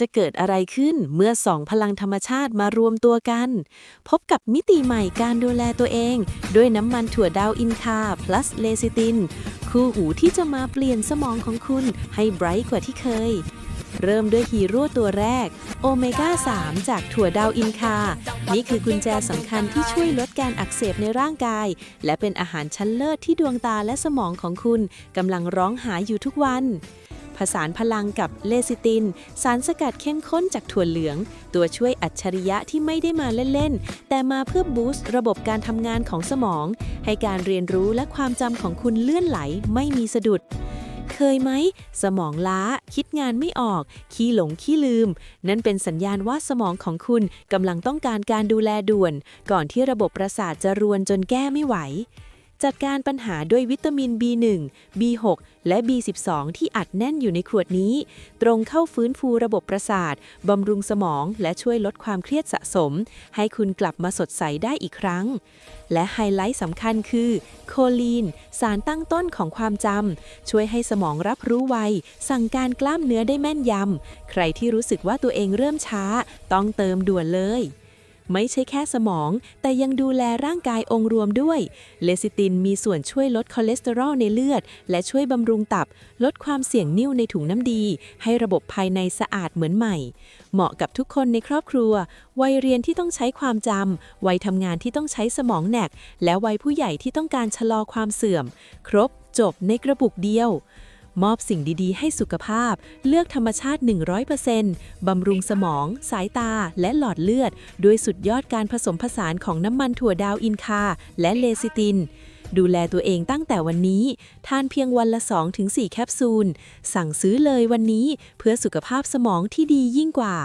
จะเกิดอะไรขึ้นเมื่อสองพลังธรรมชาติมารวมตัวกัน พบกับมิติใหม่การดูแลตัวเอง ด้วยน้ำมันถั่วดาวอินคา plus เลซิติน คู่หูที่จะมาเปลี่ยนสมองของคุณให้ไบรท์กว่าที่เคย เริ่มด้วยฮีโร่ตัวแรก โอเมก้า 3 จากถั่วดาวอินคา นี่คือกุญแจสำคัญที่ช่วยลดการอักเสบในร่างกาย และเป็นอาหารชั้นเลิศที่ดวงตาและสมองของคุณกำลังร้องหาอยู่ทุกวัน ผสานพลังกับเลซิติน สารสกัดเข้มข้นจากถั่วเหลือง ตัวช่วยอัจฉริยะที่ไม่ได้มาเล่นๆ แต่มาเพื่อบูสต์ระบบการทำงานของสมอง ให้การเรียนรู้และความจำของคุณเลื่อนไหลไม่มีสะดุดเคยไหม สมองล้า คิดงานไม่ออก ขี้หลงขี้ลืม นั่นเป็นสัญญาณว่าสมองของคุณกำลังต้องการการดูแลด่วน ก่อนที่ระบบประสาทจะรวนจนแก้ไม่ไหว จัดการปัญหาด้วยวิตามิน B1 B6 และ B12 ที่อัดแน่นอยู่ในขวดนี้ ตรงเข้าฟื้นฟูระบบประสาท บำรุงสมอง และช่วยลดความเครียดสะสม ให้คุณกลับมาสดใสได้อีกครั้ง และไฮไลท์สำคัญคือโคลีน สารตั้งต้นของความจำ ช่วยให้สมองรับรู้ไว สั่งการกล้ามเนื้อได้แม่นยำ ใครที่รู้สึกว่าตัวเองเริ่มช้า ต้องเติมด่วนเลย ไม่ใช่แค่สมอง แต่ยังดูแลร่างกายองค์รวมด้วย เลซิตินมีส่วนช่วยลดคอเลสเตอรอลในเลือด และช่วยบำรุงตับ ลดความเสี่ยงนิ่วในถุงน้ำดี ให้ระบบภายในสะอาดเหมือนใหม่ เหมาะกับทุกคนในครอบครัว วัยเรียนที่ต้องใช้ความจำวัยทำงานที่ต้องใช้สมองแหนก และวัยผู้ใหญ่ที่ต้องการชะลอความเสื่อม ครบจบในกระปุกเดียว มอบสิ่งดีๆ ให้สุขภาพ เลือกธรรมชาติ 100%บำรุงสมอง สายตา และหลอดเลือด ด้วยสุดยอดการผสมผสานของน้ำมันถั่วดาวอินคา และเลซิติน ดูแลตัวเองตั้งแต่วันนี้ ทานเพียงวันละ 2-4 แคปซูล สั่งซื้อเลยวันนี้เพื่อสุขภาพสมองที่ดียิ่งกว่า